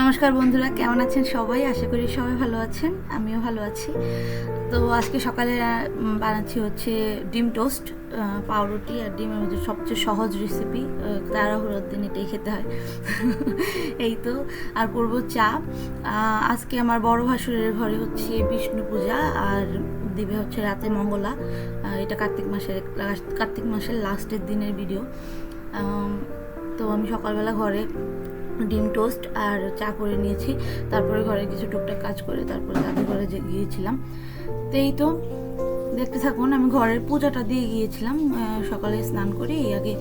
নমস্কার বন্ধুরা, কেমন আছেন সবাই? আশা করি সবাই ভালো আছেন, আমিও ভালো আছি। তো আজকে সকালে বানাচ্ছি হচ্ছে ডিম টোস্ট পাউরুটি আর ডিমের মধ্যে সবচেয়ে সহজ রেসিপি তাড়াহুড়োর দিন এটাই খেতে হয়। এই তো, আর করব চা। আজকে আমার বড় ভাসুরের ঘরে হচ্ছে বিষ্ণু পূজা আর দিবে হচ্ছে রাতে মঙ্গলা। এটা কার্তিক মাসের কার্তিক মাসের লাস্টের দিনের ভিডিও তো আমি সকালবেলা ঘরে ডিম টোস্ট আর চা করে নিয়েছি। তারপরে ঘরে কিছু টুকটাক কাজ করে তারপরে দাদি ঘরে যে গিয়েছিলাম। তো এই তো, দেখতে থাকুন, আমি ঘরের পূজাটা দিয়ে গিয়েছিলাম। সকালে স্নান করে এই আগে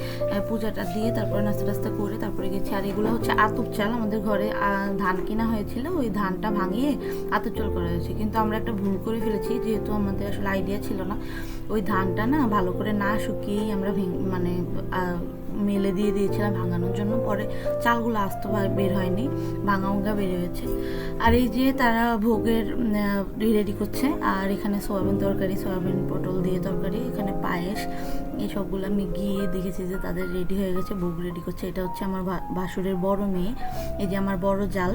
পূজাটা দিয়ে তারপরে নাস্তা টাস্তা করে তারপরে গেছি। আর এগুলো হচ্ছে আতপ চাল। আমাদের ঘরে ধান কেনা হয়েছিল। ওই ধানটা ভাঙিয়ে আতপ চাল করা হয়েছে। কিন্তু আমরা একটা ভুল করে ফেলেছি, যেহেতু আমাদের আসলে আইডিয়া ছিল না। ওই ধানটা না ভালো করে না শুকিয়েই আমরা মানে মেলে দিয়ে দিয়েছিলাম ভাঙানোর জন্য। পরে চালগুলো আস্ত বের হয়নি, ভাঙা ভাঙা বের হয়েছে। আর এই যে তারা ভোগের রেডি করছে, আর এখানে সয়াবিন তরকারি, সয়াবিন পটল দিয়ে তরকারি, এখানে পায়েস, এই সবগুলো আমি গিয়ে দেখেছি যে তাদের রেডি হয়ে গেছে, ভোগ রেডি করছে। এটা হচ্ছে আমার ভাসুরের বড় মেয়ে, এই যে আমার বড় জাল।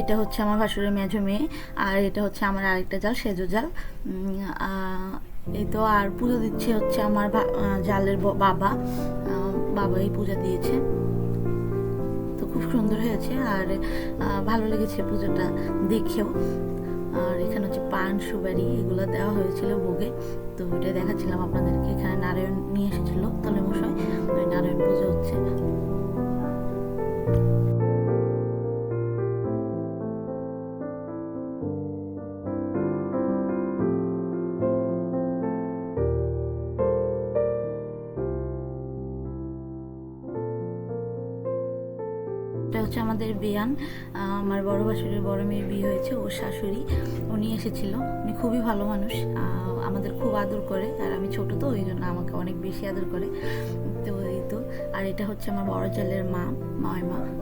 এটা হচ্ছে আমার ভাসুরের মেঝো মেয়ে, আর এটা হচ্ছে আমার আরেকটা জাল, সেজো জাল। এই তো, আর পুজো দিচ্ছে হচ্ছে আমার জালের বাবা। বাবাই পূজা দিয়েছে। তো খুব সুন্দর হয়েছে, আর ভালো লেগেছে পুজোটা দেখেও। আর এখানে হচ্ছে পান, সুপারি, এগুলো দেওয়া হয়েছিল ভোগে। তো ওইটা দেখাচ্ছিলাম আপনাদেরকে। এখানে নারায়ণ নিয়ে এসেছিল তলে মশাই নারায়ণ পুজো হচ্ছে। হচ্ছে আমাদের বিয়ান। আমার বড় বাসুরের বড় মেয়ের বিয়ে হয়েছে, ওর শাশুড়ি। উনি এসেছিল। উনি খুবই ভালো মানুষ। আমাদের খুব আদর করে। আর আমি ছোট তো, ওই জন্য আমাকে অনেক বেশি আদর করে। তো এই তো। আর এটা হচ্ছে আমার বড় ছেলের মা মা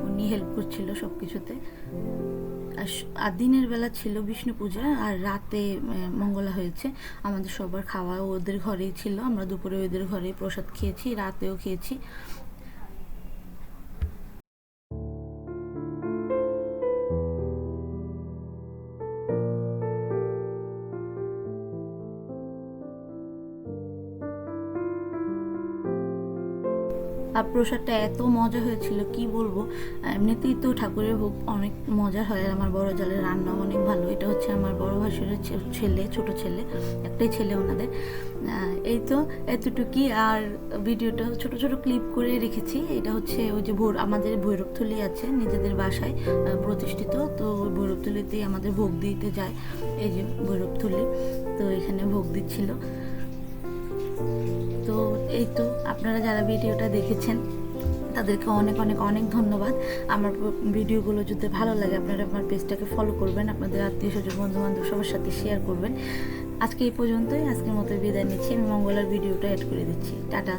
উনি হেল্প করছিল সব কিছুতে আর দিনের বেলা ছিল বিষ্ণু পূজা, আর রাতে মঙ্গলা হয়েছে। আমাদের সবার খাওয়া ওদের ঘরেই ছিল। আমরা দুপুরে ওদের ঘরে প্রসাদ খেয়েছি, রাতেও খেয়েছি। আর প্রসাদটা এত মজা হয়েছিল, কি বলব? এমনিতেই তো ঠাকুরের ভোগ অনেক মজার হয়, আর আমার বড় জালের রান্না অনেক ভালো। এটা হচ্ছে আমার বড় ভাসুরের ছেলে, ছোট ছেলে, একটাই ছেলে ওনাদের। এই তো এতটুকুই, আর ভিডিওটা ছোট ছোট ক্লিপ করে রেখেছি। এটা হচ্ছে ওই যে ভোর, আমাদের ভৈরবথলি আছে, নিজেদের বাসায় প্রতিষ্ঠিত। তো ওই ভৈরবথলিতেই আমাদের ভোগ দিতে যায়, এই যে ভৈরবথলি। তো এখানে ভোগ দিচ্ছিল। তো এই তো আপনারা যারা ভিডিওটা দেখেছেন, তাদেরকে অনেক অনেক অনেক ধন্যবাদ। আমার ভিডিওগুলো যদি ভালো লাগে, আপনারা আমার পেজটাকে ফলো করবেন, আপনাদের আত্মীয় স্বজন বন্ধু বান্ধব সবার সাথে শেয়ার করবেন। আজকে এই পর্যন্তই, আজকের মতো বিদায় নিচ্ছি, আমি মঙ্গলার ভিডিওটা অ্যাড করে দিচ্ছি। টাটা।